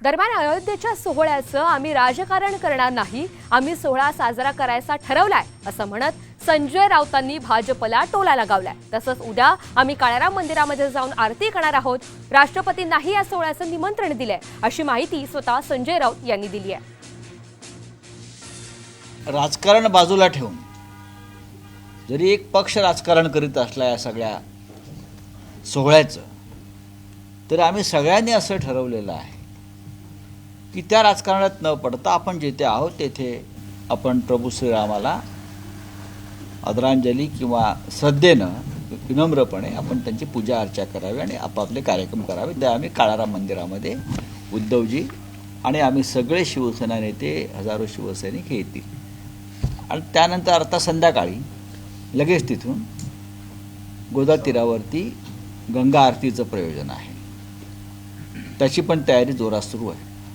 दरम्यान अयोध्येच्या सोहळ्याचं आम्ही राजकारण करणार नाही आम्ही सोहळा साजरा करायचा ठरवलाय असं म्हणत संजय राऊतांनी भाजपला टोला लगावलाय. तसंच उद्या आम्ही काळाराम मंदिरामध्ये जाऊन आरती करणार आहोत. राष्ट्रपतींनाही या सोहळ्याचं निमंत्रण दिलंय अशी माहिती स्वतः संजय राऊत यांनी दिली आहे. राजकारण बाजूला ठेवून जरी एक पक्ष राजकारण करीत असला या सगळ्या सोहळ्याचं तर आम्ही सगळ्यांनी असं ठरवलेलं आहे. की त्या राजकारणात न पडता आपण जेथे आहोत तेथे आपण प्रभू श्रीरामाला आदरांजली किंवा श्रद्धेनं विनम्रपणे आपण त्यांची पूजा अर्चा करावी आणि आपापले कार्यक्रम करावे. त्या आम्ही काळाराम मंदिरामध्ये उद्धवजी आणि आम्ही सगळे शिवसेना नेते हजारो शिवसैनिक हे येतील. आणि त्यानंतर आता संध्याकाळी लगेच तिथून गोदा तीरावरती गंगा आरतीचं प्रयोजन आहे. त्याची पण तयारी जोरात सुरू आहे.